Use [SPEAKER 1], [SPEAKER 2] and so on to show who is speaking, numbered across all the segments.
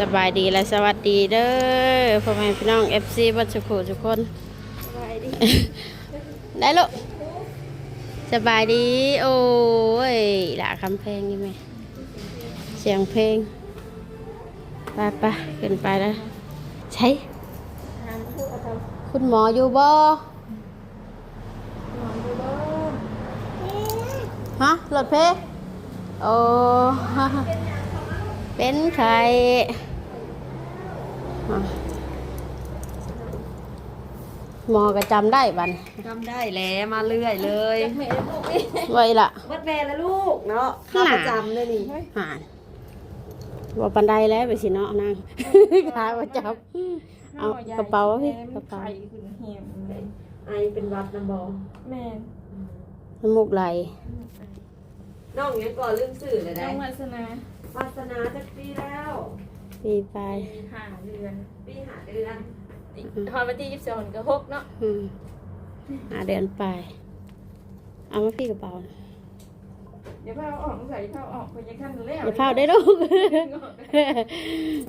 [SPEAKER 1] สบายดีและสวัสดีเด้อพ่อแม่พี่น้อง FC บัดสุขุทุกคน
[SPEAKER 2] สบายดี
[SPEAKER 1] ได้ลูกสบายดี โอ้ยหล่ะคำเพลงนี่ไหมเสียงเพลงไปไปขึ้นไปแล้วใช่
[SPEAKER 2] ทานพูดเอาท
[SPEAKER 1] คุณหมออยู่บ่ำ
[SPEAKER 2] นอนดูบ้าง
[SPEAKER 1] ฮะรถเพโอ้เป็นใครอะ หมอก็จำได้บัน
[SPEAKER 2] จำได้แล้วมาเรื่อยเลยแม่ลูกนี่
[SPEAKER 1] ไว้ละ
[SPEAKER 2] วัดแม่และลูกเนาะข้าประจำเลยนี่
[SPEAKER 1] หานว่าปันไดแล้วไปสิเนาะนางขาประจับเอากระเป๋าพี่กระเป๋า
[SPEAKER 3] ไข่ขึ้นเหี่ยมเลย
[SPEAKER 2] ไอเป็นวัดนะบอ
[SPEAKER 3] แม่น
[SPEAKER 1] น้ำมูกไหล
[SPEAKER 2] น้องยังก่อนลืมสื่อเลย
[SPEAKER 3] น้
[SPEAKER 2] ได้
[SPEAKER 3] องวาสนาวา
[SPEAKER 2] สนาจะปีแล้ว
[SPEAKER 1] ปีไป
[SPEAKER 3] ห้าเดือน
[SPEAKER 2] ปีหาเดือน
[SPEAKER 3] อีกทอนวันที่ยี่สิบสองก็หกเนาะ
[SPEAKER 1] อืมหาเดินไป เอามาพี่กระเป๋า
[SPEAKER 3] เดี๋ยวพ่อเอาออกใส่พ่อเอาออกคนยังขั้นแล้ว
[SPEAKER 1] อย่าเผาได้ลูก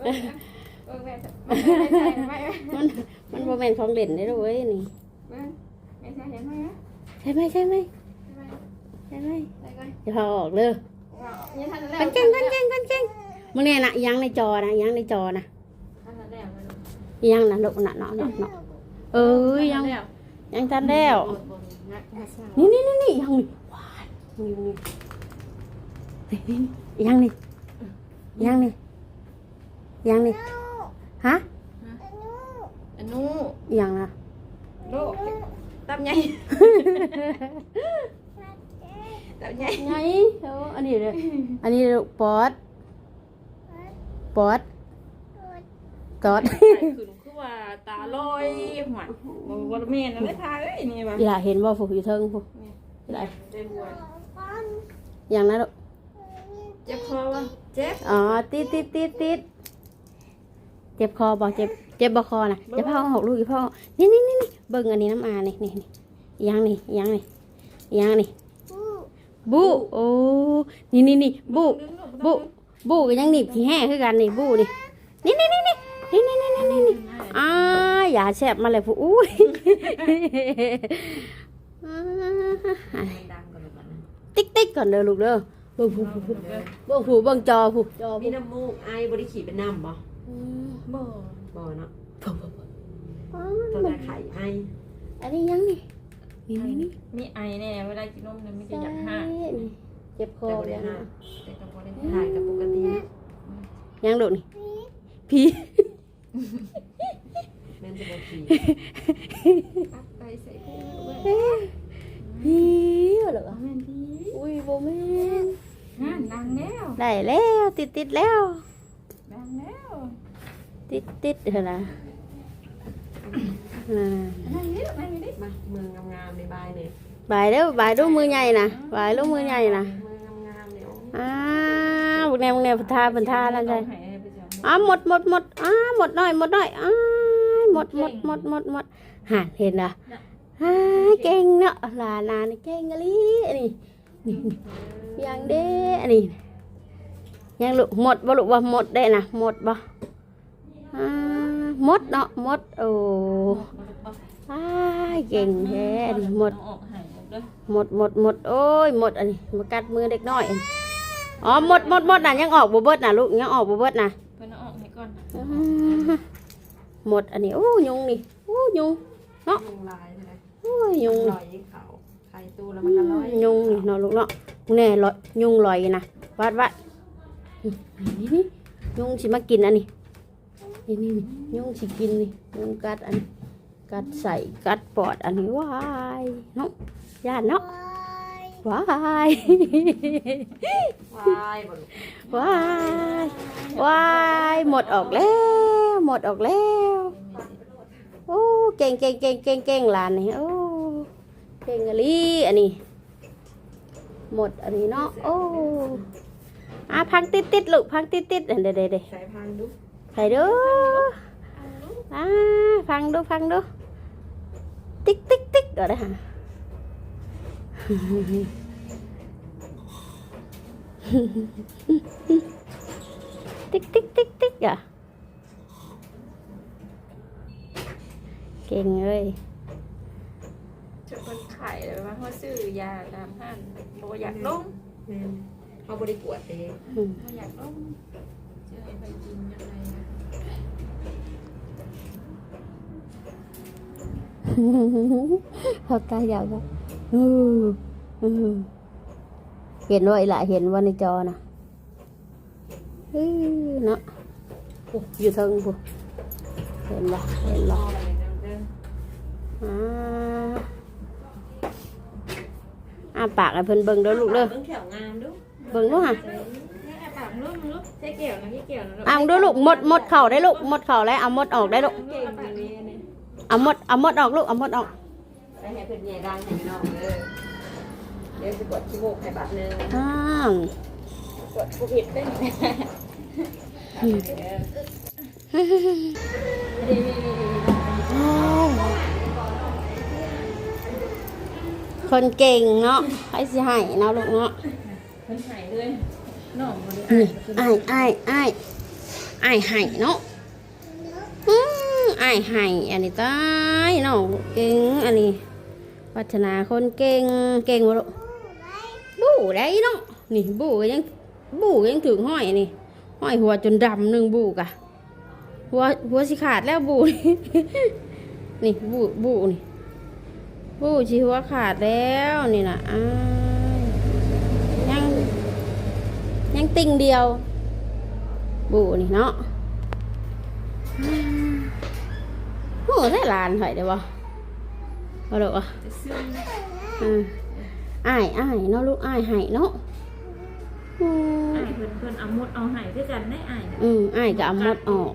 [SPEAKER 3] เออแม่ไม่ใช่ไม่
[SPEAKER 1] มันมันโมเมนของเล่นได้ลูกเว้ยนี่
[SPEAKER 3] ไม่ใช่เห็นไหม
[SPEAKER 1] ใช่ไหมใช่ไหมใช่ไหม
[SPEAKER 3] ได้ก่อน
[SPEAKER 1] อย่าเผาออกเลย
[SPEAKER 3] ยังทันแล้ว
[SPEAKER 1] กันเก่งกันเก่งกันเก่ง มึงเนี่ยนะยังในจอนะยังในจอนะ
[SPEAKER 3] ทันแล้ว
[SPEAKER 1] ยังนะลูกนะเนาะเนาะเนาะเอ้ยยังยังทันแล้วนี่นี่นี่นี่ยังนี่ว้ายนี่นี่นี่นี่ยังนี่ยังนี่ยังนี่ฮะ
[SPEAKER 3] อนุ
[SPEAKER 1] ยังนะ
[SPEAKER 3] โลกตับใหญ่ตับใหญ่
[SPEAKER 1] ไงเอ้าอันนี้เลยอันนี้ลูกปอด ปอดกอด
[SPEAKER 3] ไข่ขึ้นคือว่าตาลอยหวานวอลเมนอะไรทาเอ้ยนี่มา
[SPEAKER 1] อีหล่าเห็นบ่ผูกอยู่เทิงผูกอีหล่า
[SPEAKER 3] เจ็บหัว
[SPEAKER 1] ยังนะลูก
[SPEAKER 3] เจ็บคอวะเจ็บ
[SPEAKER 1] อ๋อติดติดติดติดเจ็บคอบ่เจ็บเจ็บบ่คอนะอย่าเผาหกลูกอย่าเผานี่นี่นี่นี่เบิ่งอันนี้น้ำอานี่นี่นี่ยังนี่ยังนี่ยังนี่บูโอ้นี่นี่นี่บูบู บูก็ยังหนีบขี้แห้งคือกันนี่บูนี่นี่นี่นี่นี่นี่นี่นี่นี่นี่อ่าอย่าแฉบมาเลยผู้อุ้ยอ่า
[SPEAKER 2] ดังกันเลยก่อนนะ
[SPEAKER 1] ติ๊กติ๊กก่อนเด้อลูกเด้อเบิ่งผู้ผู้ผู้เบิ่งผู้เบิ่งจอผู้จอ
[SPEAKER 2] มี
[SPEAKER 1] ผู้
[SPEAKER 2] น้ำมูกไอบริขีเป็นน้ำบ่
[SPEAKER 1] อืม
[SPEAKER 3] บ่
[SPEAKER 2] บ่เนาะ
[SPEAKER 1] ผู้ผู้ผู้อ๋อ
[SPEAKER 2] ตัวแต่ไข่ไอ
[SPEAKER 1] อันนี้ยังนี่นี่นี่นี่
[SPEAKER 3] มีไอแน่เวลากินนมเนี่ยไม่ได้อยากห้า
[SPEAKER 1] นี่ เจ็บคอ
[SPEAKER 2] แต่บ่
[SPEAKER 1] เล
[SPEAKER 2] ได้
[SPEAKER 1] ย
[SPEAKER 2] ห้า
[SPEAKER 1] นะ
[SPEAKER 3] แต่ก็บ่ได้
[SPEAKER 2] ถ่ายกับปกติ
[SPEAKER 1] ยังโดดนี่พี่
[SPEAKER 2] แม่นจะบ่ขี่
[SPEAKER 3] อัพไปใส่คู่ด้วย
[SPEAKER 1] พี่เหรอ
[SPEAKER 3] แม่นดี
[SPEAKER 1] อุ้ยโบแม่น
[SPEAKER 3] งานดังแล้ว
[SPEAKER 1] ได้แล้วติดติดแล้ว
[SPEAKER 3] ดังแล้ว
[SPEAKER 1] ติดติดเหรอนะอ่า
[SPEAKER 3] นั่งนี่ลูกนั่งนี่ดิ
[SPEAKER 2] มาเมืองงามๆในบายเนี่ย
[SPEAKER 1] บายเด้อบายลูกมือใหญ่นะบายลูกมือใหญ่นะ
[SPEAKER 2] เมื องงามๆเนี่ย
[SPEAKER 1] อ้าวบุกแนวบุกแนวพันธาพันธานั่นใช่
[SPEAKER 3] ให้ไปจ้ะ
[SPEAKER 1] อ้าหมดหมดหมดอ้าหมดหน่อยหมดหน่อยอ้าหมดหมดหมดหมดหมดหาเห็นนะอ้าเก่งเนาะหลานหลานเก่งกะลีนี่นี่ยังเด้อันนี้ยังลูกหมดบ่ลูกว่าหมดได้นะหมดบ่อ่าหมดเนาะหมดโอ้อ้าเก่งแท้อันนี้หมด
[SPEAKER 3] ออกให้เด้อ
[SPEAKER 1] หมดหมดหมดโอ้ยหมดอันนี้มากัดมือเด็กน้อยอัน อ๋อหมดหมดหมดน่ะยังออกบ่เบิดน่ะลูกยังออกบ่เบิดน่ะ
[SPEAKER 3] เพิ่นเอาออกให้ก่อน
[SPEAKER 1] อ่าหมดอันนี้โอ้ยุงนี่โอ้ยุง
[SPEAKER 2] ยุงลายเลย
[SPEAKER 1] โอ้ยยุง
[SPEAKER 2] ลอยเขาไข่ตูแล้วมันก็ลอย
[SPEAKER 1] ยุงนี่เนาะลูกเนาะแน่ลอยยุงลอยนะวัดวัดนี่นี่ยุงสิมากินอันนี้นี่นี่นี่ยุงสิกินนี่ยุงกัดอันนี้กัดใส่กัดปอดอันนี้ว้ายเนาะย่านเนาะ ว้าย
[SPEAKER 2] วายบ่ลูก
[SPEAKER 1] ว้ายว้ายหมดออกแล้ว หมดออกแล้ว โอ้เก่งเก่งเก่งเก่งเก่งหลานนี่โอ้เก่งอะลีอันนี้ หมดอันนี้เนาะโอ้อะพังติดติดลูกพังติดติดเดี๋ยวเดี๋ยวเดี๋ยว
[SPEAKER 2] ใส่พังดู
[SPEAKER 1] ใส่ดูอ่าพังดูพังดูติ๊กติ๊กติ๊กก็ได้ฮะ tích tích tích tích à เก่งเลย
[SPEAKER 3] จะคนไข่เลยว่าเขาซื้อยาตามห้างโบอยากลง
[SPEAKER 2] เขาบริปวดเอง
[SPEAKER 1] เขา
[SPEAKER 3] อยากลงเจอไปกินยังไง
[SPEAKER 1] เขากล้ายาวแล้ว เห็นว่าไอ้ละเห็นว่าในจอนะเนาะอยู่เทิงปุ๊เห็นบ่เห็นบ่
[SPEAKER 3] เอาอะไรนะเด้อ
[SPEAKER 1] อ่าอาปากให้เพิ่นเบิ่งเด้อลูกเด้อ
[SPEAKER 2] เบิ่งแถวงามดู
[SPEAKER 1] เบิ่งดูค่ะ
[SPEAKER 3] นี่แอบปากลูกลูกใช่เขียวนะที่เขียวนะลูก
[SPEAKER 1] เอาดูลูกหมดหมดเข่าได้ลูกหมดเข่าแล้วเอาหมดออกได้ลูก
[SPEAKER 3] เอา
[SPEAKER 1] หมดเอาหมดออกลูกเอาหมดออก
[SPEAKER 2] ให้เพิ่นแย่ดังให้น้องเด้อเดี๋ยวสิกดขี้มูกให้บาทหนึง
[SPEAKER 1] อ้าว
[SPEAKER 3] กดผู้ผิดได้ไหม
[SPEAKER 1] คนเก่งเนาะใครสิให้เนาะลูกเนาะ
[SPEAKER 3] มันหายเลยน้องได้
[SPEAKER 1] นี่อ้ายอ้ายอ้ายอ้ายให้เนาะอืออ้ายให้อันนี้ตายเนาะเก่งอันนี้ พัฒนาคนเก่งเก่งบ่ลูกบู้ได้เนาะนี่บู้ก็ยังบู้ก็ยังถึงห้อยนี่ห้อยหัวจนดำหนึ่งบู้กะหัวหัวสิขาดแล้วบูนี่นี่บู้บู้นี่บู้ชีหัวขาดแล้วนี่นะอ้ายังยังติ่งเดียว บู้นี่เนาะอืมโอ้ได้ลานหอยได้บ่ บ่ดอกอะ
[SPEAKER 3] จะซึม
[SPEAKER 1] อืมอ้ายอ้ายเนาะลูกอ้ายให้เนาะอืม
[SPEAKER 3] อ้ายเพิ่นเพิ่นเอาหมดเอาหายด้วยกันได้อ้าย
[SPEAKER 1] อืมอ้ายก็เอาหมดออก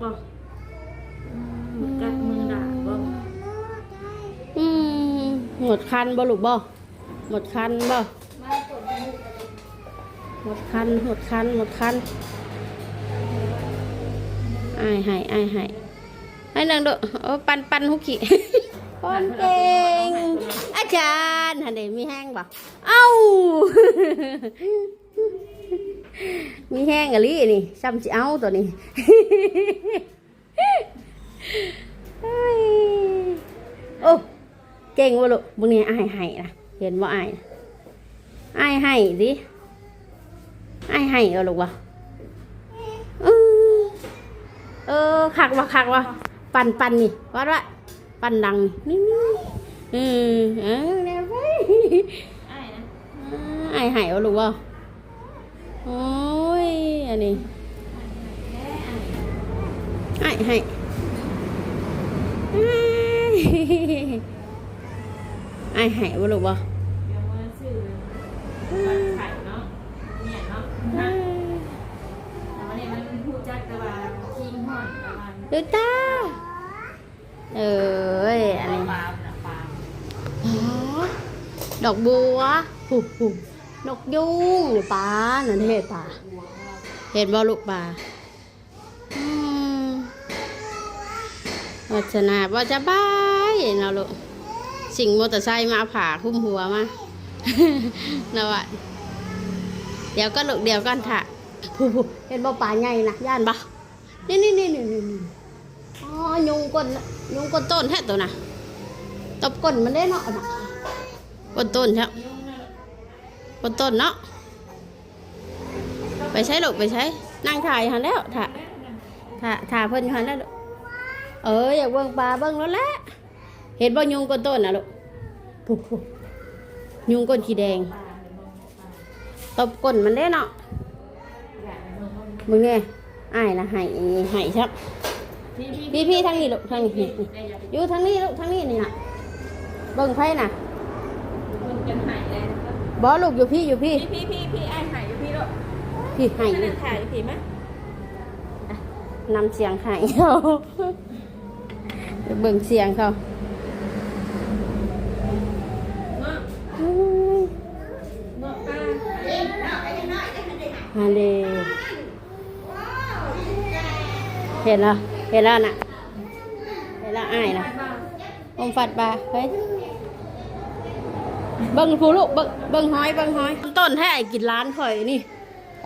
[SPEAKER 3] อืมกัดมือด่าบ่
[SPEAKER 1] อืมหมดคันบ่ลูกบ่หมดคันบ่หมดคันหมดคันหมดคันอ้ายให้อ้ายให้ให้นางเด้อเออปันปันหุกขี้ คนเก่ง อาจารย์หันเดมีแห้งบ่เอ้า มีแห้งอะลินี่ซ้ำสิเอาตัวนี้เฮ้ยโอ้เก่งวะลูกบุนี้อายให้นะเห็นว่าอายนะอายให้ดิอายให้เอาลูกวะเออเออคักวะคักวะปันปันนี่วัดวะ ปันดังนี่นี่เออเออแนวไป
[SPEAKER 3] อ้ายนะ
[SPEAKER 1] อายให้เอาลูกวะโอ้ยอันนี้อายให้อายให้บ่ลูกบ่
[SPEAKER 3] เดี๋ยวมาซื้อมันไข่เนาะเนี่ยเนาะนะแต่วันนี้มันพูดจักแต่ว่าคิงห่อนประมาณ
[SPEAKER 1] ดูตา เอ้ยอันนี้
[SPEAKER 3] ปลาน่ะปลา
[SPEAKER 1] อ๋อดอกบัวหูหูนกยุงหรือปลานั่นเห็ดปลาเห็นบ่ลูกปลาอืมวัฒนาว่าจะบายเนาะลูกสิ่งมอเตอร์ไซค์มาผ่าคลุ้มหัวมานะวะเดี๋ยวก็ลูกเดี๋ยวกันถ่ะผู้ผู้เห็นบ่ปลาใหญ่นะย่านบ่นี่นี่นี่นี่นี่นี่อ๋อยุงก้น ยุงก้นต้นแท้ตัวน่ะตบก้นมันได้เนาะน่ะก้นต้นใช่ก้นต้นเนาะไปใช้ลูกไปใช้นั่งถ่ายหันแล้วถ่าถ่าถ่าเพิ่นหันแล้วลูกเอออยากเบิ่งปลาเบิ่งแล้วแหละเห็นบ่ยุงก้นต้นน่ะลูกผู้ผู้ยุงก้นขี้แดง ตบก้นมันได้เนาะมึงไงอ้ายนะให้ให้ครับ พี่พี่ทางนี้ลูกทางนี้นี่นี่อยู่ทางนี้ลูกทางนี้นี่น่ะเบิ่งไพ่น่ะ
[SPEAKER 3] มันเป็นหายเลย
[SPEAKER 1] บอลูกอยู่พี่อยู่พี่
[SPEAKER 3] พี่พี่พี่พี่ไอ้หายอยู่พี่ด้วย
[SPEAKER 1] พี่ให้
[SPEAKER 3] ไม่ได้ถ่ายพี่ไหม
[SPEAKER 1] นำเสียงให้เขาเบิ่งเสียงเขา
[SPEAKER 3] เนาะ
[SPEAKER 1] อืม
[SPEAKER 3] เนาะป้า
[SPEAKER 1] ฮาเลเห็นแล้ว เห็นแล้วน่ะเห็นแล้วอ้ายน่ะอมฟัดปลาเฮ้ยเบิ่งผู้ลูกเบิ่งเบิ่งห้อยเบิ่งห้อย ต้นแท้ไอ้กินร้านข่อยนี่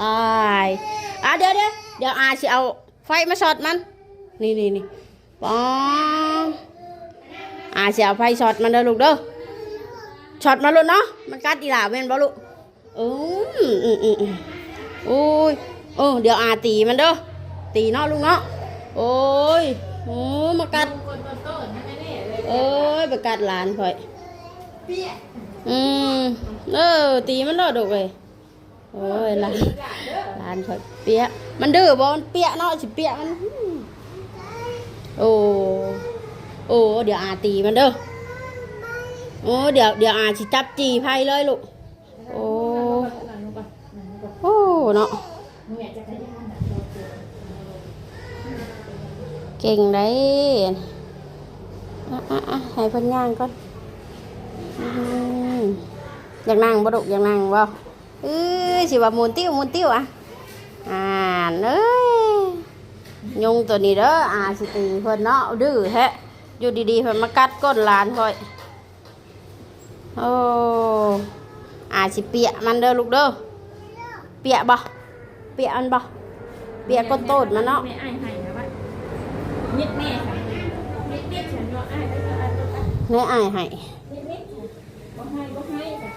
[SPEAKER 1] ตายอะเดี๋ยวเดี๋ยวเดี๋ยวอาสิเอาไฟมาช็อตมัน นี่นี่นี่ปองอ่าเสียไฟช็อตมันเด้อลูกเด้อช็อตมาลูกเนาะมันกัดอีหล่าแม่นบ่ลูกอืมอืมอืมอุ้ยโอ้เดี๋ยวอาตีมันเด้อตีเนาะลูกเนาะ โอ้ยโอ้มากัด
[SPEAKER 3] คนต้นต้นให้แม่เนี่ยเลย
[SPEAKER 1] เอ้ยไปกัดหลานข่อย
[SPEAKER 3] เปี้ย
[SPEAKER 1] อืมเออตีมันเด้อลูกเอ้ยโอ้ยหลานหลานข่อยเปียะมันดื้อบ่มันเปียะเนาะสิเปียะมัน โอ้โอ้เดี๋ยวอาตีมันเด้อโอ้เดี๋ยวเดี๋ยวอาสิจับจีไพ่เลยลูกโอ้โอ้เนาะ เก่งได้อะอะอะให้เพิ่นย่างก่อนอยากนั่งบ่ลูกอยากนั่งบ่เอ้ยสิว่ามุนติ้วมุนติ้วอะอ่านเอ้ยยุงตัวนี้เด้ออาสิตีเพิ่นเนาะดื้อแฮะอยู่ดีๆเพิ่นมากัดก้นหลานค่อยโอ้อาสิเปียมันเด้อลูกเด้อเปียบ่เปียกมันบ่เปียกก้นโตดมันเนาะ
[SPEAKER 3] แม่ไอ้ายให้นะว่ามิดแม่ค่ะมิดมิดฉันว่าไอ้ายก็จะไอ้ายก็จะ
[SPEAKER 1] ในอายให้
[SPEAKER 3] มิดมิดค่ะบ่ให้บ่ให้ค่ะ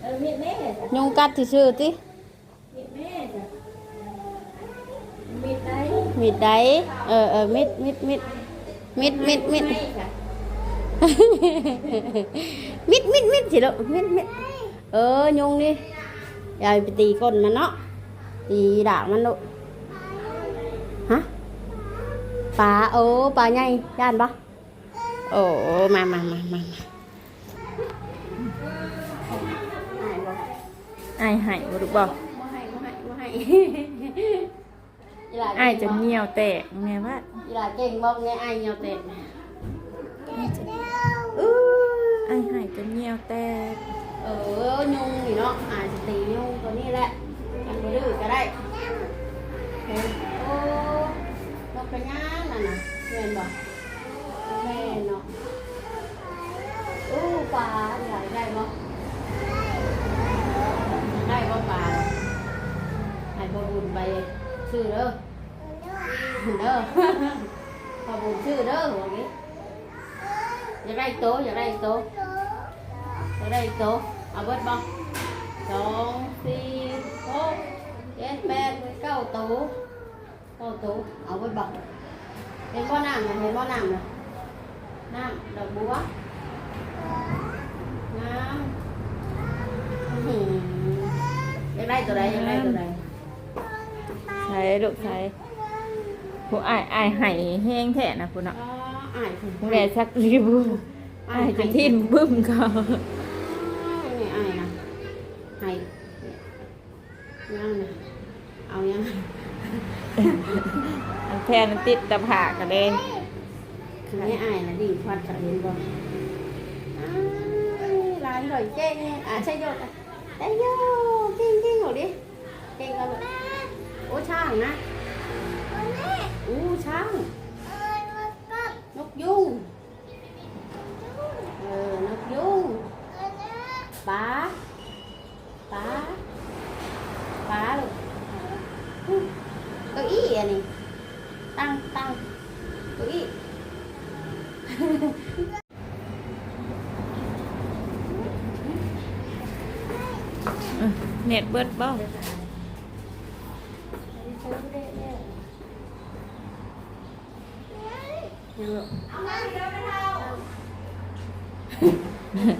[SPEAKER 3] เออมิดแม่จ้ะ
[SPEAKER 1] ยุงกัดซื่อๆติ
[SPEAKER 3] มิดแม่จ้ะมิดได้
[SPEAKER 1] มิดใดเออเออมิดมิดมิดมิดมิดมิด
[SPEAKER 3] ให้ค่ะ
[SPEAKER 1] มิดมิดมิดสิลูกมิดมิดเออยุงนี่ยายไปตีก้นมันเนาะตีด่างมันลูกฮะ ปลาโอ้ปลาใหญ่ย่านปะโอ้มามามามามา
[SPEAKER 3] ไอ้ายให้บ่รู้บ่
[SPEAKER 1] บ่ให้บ่ให้บ่ให้อีหลา
[SPEAKER 3] ไอ้ายจะเหี่ยวแตกแม่ว่า
[SPEAKER 1] อีหลาเก่งบอกไงไอ้ายเหี่ยวเต็มอื้อ
[SPEAKER 3] ไอ้ายให้จะเหี่ยวแตก
[SPEAKER 1] เออยุงนี่เนาะอาจจะตียุงตัวนี้แหละกันบ่ดื้อก็ได้ pengana nè nè nè nè u bà dài đây không? Đây có bà ai có buồn bay sư đó. Đó. Có buồn sư đó rồi cái giờ đây tố giờ đây tố giờ đây tố à bớt bông. 2 6 7 8 9 10 โตโตเอาไว้บักเห็นบ่อน้ำนเห็นบ่อน้หนะน้งดอกบัวน้ำยังได้ตัวใดยังได้ตัวใด
[SPEAKER 3] ใช้ลูกใช้ผู้อายอายไห้แห้งแท้นะคุณเนะ
[SPEAKER 1] อ๋อ
[SPEAKER 3] อ้ายผม่ชักรีบูอายจนทิ้นบึ้มเขา
[SPEAKER 1] ค่นันติดตะผา
[SPEAKER 3] กกันเลยคือไม่อายนะดิพัดกับเห็นบ่ร้านเลย
[SPEAKER 1] เจ๊อะใช่ยกได้โยกเก่งเก่งหรอดิเก่งกันเลยโอ้ช่างนะอู้ช่างนกยุง
[SPEAKER 3] เออนกยุงป้า อเน็ตเบิดบ่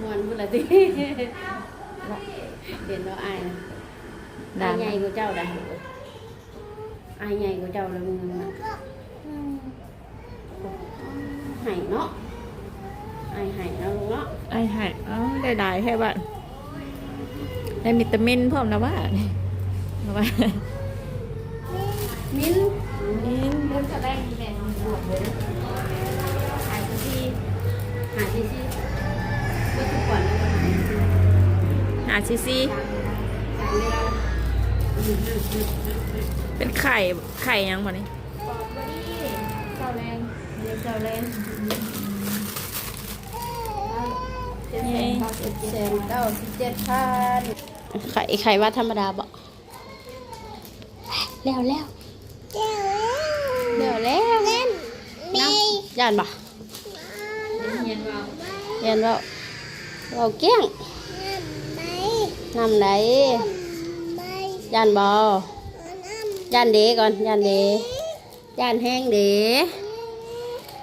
[SPEAKER 1] Ngoan vừa là gì? Điện đó ai nè? Ai
[SPEAKER 3] Đàn.
[SPEAKER 1] nhảy của cháu đây? Ai nhảy của cháu là Hải nó Ai hải nó luôn đó
[SPEAKER 3] ไอ้ให้เอ้าได้ได้แค่บ้าน ได้วิตามินพร้อมนะว่านะว่า
[SPEAKER 1] Min
[SPEAKER 3] มิน
[SPEAKER 1] Muốn cho đây để nó buộc với Hải cái gì? Hải cái gì? Bữa thực quản nó còn hải
[SPEAKER 3] หาซีซี
[SPEAKER 1] Hải này là Ừ, ừ, ừ.
[SPEAKER 3] เป็นไข่ไข่ยังบ่นี่
[SPEAKER 1] เจ้าแรงเรียกเจ้าแรงเจ็ดแสนเก้าสิบเจ็ดเก้าสิบเจ็ดพัน ไข่ไข่ว่าธรรมดาบ่แล้วแล้วแล้วแล้วน้ำย่านบ่
[SPEAKER 3] เย็นเบา
[SPEAKER 1] เรียนเราเราเกี้ยงนำไหนยันบอยันเดก่อนยันเดยันแห้งเด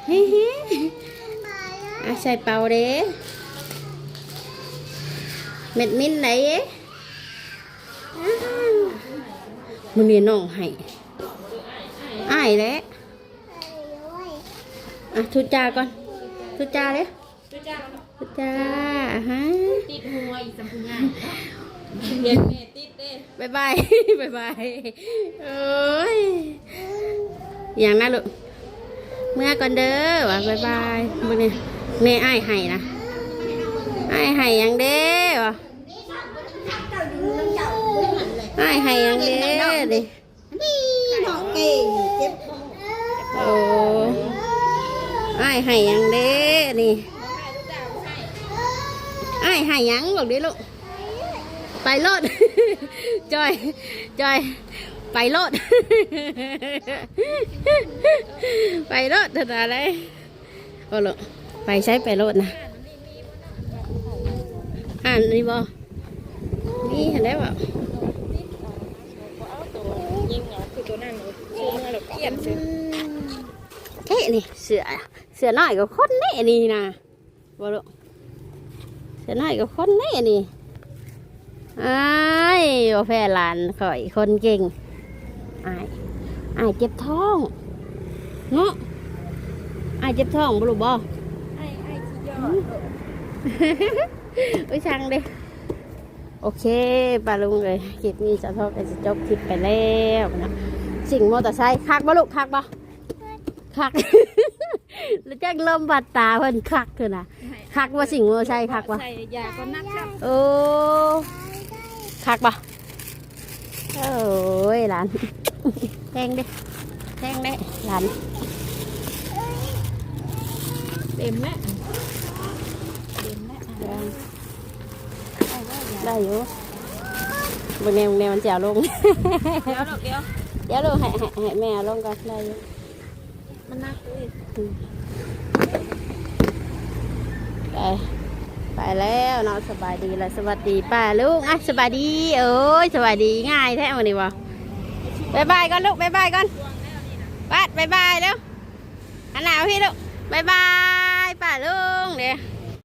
[SPEAKER 1] เฮ้เฮ้อาใส่เป่าเดเม็ดมิ้นไหนเอ๊ะอ้าว มันนี่น้องให้อ้ายแล้วอะทุจาก่อนทุจาเลย
[SPEAKER 3] จ้าจ้า
[SPEAKER 1] ทุจาฮะ
[SPEAKER 3] ติดหัวอีกสัมผัสงายเรียนแม่ติดเด้
[SPEAKER 1] บายบายบายบายโอ้ยอย่างนั้นลูกเมื่อก่อนเด้อว่ะบายบายมื่อนี้แม่อ้ายให้นะอ้ายให้ยังเด้ วะอ้ายให้หยังเด้ดิ
[SPEAKER 2] น้องเก่งเจ็บ
[SPEAKER 1] โอ้อ้ายให้หยังเด้นี่อ้ายให้หยังบอกดิลูกไปโลดจอยจอยไปโลดไปโลดเถอะนะเลยโอ้ลูกไปใช้ไปโลดนะอ่านนี่บ่นี่เห็นได้บ่
[SPEAKER 3] ยิงเหรอคือตัวนั้นเลยชื่อ เปลี่ยนซื้อ
[SPEAKER 1] เท่นี่เสือเสือน้อยกับคนนี่นี่นะบ่ลูกเสือน้อยกับคนนี่นี่ไอ้บ่แพ้หลานข่อยคนเก่งไอ้ายอ้เจ็บท้องเนาะไอ้เจ็บท้องบ่ลูกบ่
[SPEAKER 3] ไอ้ไอ้ที่ยอด
[SPEAKER 1] อุ้ยช่างเดิโอเคปลาลุงเลยคลิปนี้จะทอดกันจะจบคลิปไปแล้วนะ สิ่งมอเตอร์ไซค์คักบ่ลูกคักบ่คัก แล้วจ้างลมบาดตาเพิ่นคักเถอะนะคักว่าสิ่งมอเตอร์ไซค์คักบ่
[SPEAKER 3] ใส่ยาก็นักครับ
[SPEAKER 1] โอ้คักบ่โอ้ยหลานแทงดิแทงดิหลาน
[SPEAKER 3] เต็มแล้วเต็มแล้ว
[SPEAKER 1] ได้อยู่บนแนวแนวมันจะเอาลง
[SPEAKER 3] เดี๋ยวดอกเดียว
[SPEAKER 1] เดี๋ยวลูกให้ให้ให้แม่เอาลงก่อนได้อยู่
[SPEAKER 3] มันนักเลย
[SPEAKER 1] ไปไปแล้วเนาะสบายดีแล้วสวัสดีป้าลูกอะสบายดีเอ้ยสบายดีง่ายแท้วันนี้วะบายบายก่อนลูกบายบายก่อนป้าบายบายเร็วอันหนาวพี่ลูกบายบายป้าลุงเดี๋ยว